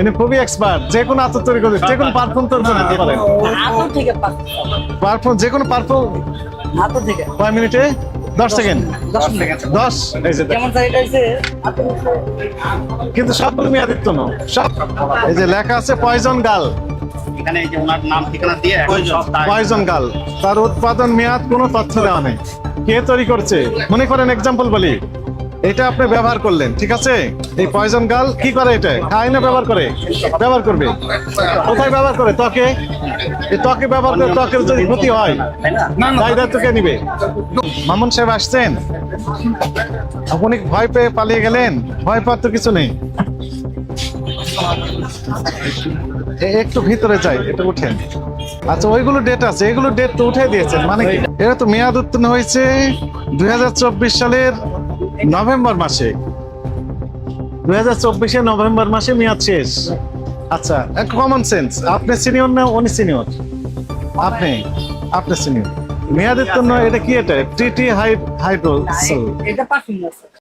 ইনি খুবই এক্সপার্ট যে কোনো আতর তৈরি করে যে কোনো পারফিউম তৈরি করে দিতে পারেন। থেকে পাঁচ যে কোনো থেকে। কয় মিনিটে? দশ সেকেন্ড দশ কিন্তু সবগুলো মেয়াদিত্ব না সব এই যে লেখা আছে পয়জন গাল এখানে যে ওনার নাম ঠিকানা দিয়ে তার- পয়জন গাল তার উৎপাদন মেয়াদ কোনো তথ্য দেওয়া নেই। কে তৈরি করছে? মনে করেন এক্সাম্পল বলি। এটা আপনি ব্যবহার করলেন, ঠিক আছে? এই পয়জন গাল কি করে এটা? খায় না ব্যবহার করে? ব্যবহার করবে। কোথায় ব্যবহার করে? ত্বকে? এই ত্বকে ব্যবহার করে ত্বকের যদি ক্ষতি হয়, তাই দায়িত্ব কে নিবে? মামুন সাহেব আসছেন? আপনি ভয় পেয়ে পালিয়ে গেলেন? ভয় পাওয়ার তো কিছু নেই। একটু ভিতরে যাই এটা উঠেন। আচ্ছা ওইগুলো ডেট আছে। এগুলো ডেট তো উঠে দিয়েছেন মানে এটা তো মেয়াদ উত্তীর্ণ হয়েছে দু হাজার চব্বিশ সালের নভেম্বর মাসে। দুই হাজার চব্বিশে নভেম্বর মাসে মেয়াদ শেষ। আচ্ছা কমন সেন্স আপনি সিনিয়র না উনি সিনিয়র আপনি আপনি সিনিয়র মেয়াদের জন্য এটা কি এটা? টিটি হাইড্রোসেল এটা পারফিউম